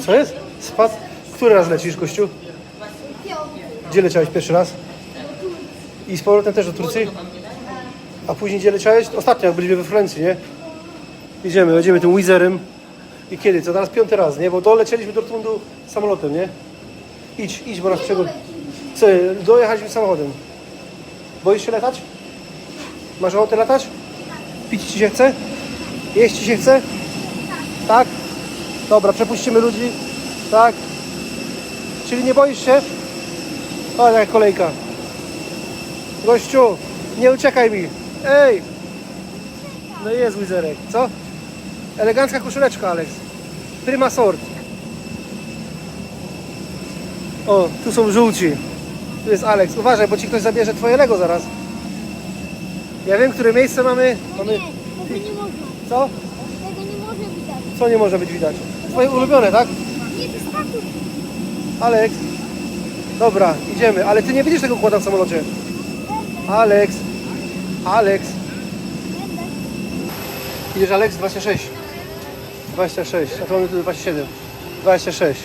Co jest? Spadł? Który raz lecisz, gościu? Gdzie leciałeś pierwszy raz? I z powrotem też do Turcji? A później gdzie leciałeś? Ostatnio, jak byliśmy we Florencji, nie? Idziemy, jedziemy tym Wizerem. I kiedy? Co teraz piąty raz, nie? Bo dolecieliśmy do Dortmundu samolotem, nie? Idź, idź, bo nas przegod... Co, dojechaliśmy samochodem. Boisz się latać? Masz ochotę latać? Pić ci się chce? Jeść ci się chce? Tak? Dobra, przepuścimy ludzi. Tak? Czyli nie boisz się? O, jaka kolejka. Gościu, nie uciekaj mi. Ej! No i jest wizerek, co? Elegancka koszuleczka, Alex. Prima sort. O, tu są żółci. Tu jest Alex. Uważaj, bo ci ktoś zabierze twoje Lego zaraz. Ja wiem, które miejsce mamy. mamy... Nie, tego nie można. Co? Tego nie może widać. Co nie może być widać? Twoje ulubione, tak? Nie, to jest. Alex. Dobra, idziemy. Ale ty nie widzisz tego układa w samolocie. Alex. Alex. Będę. Idziesz Alex 26. 26. A to mamy tu 27. 26.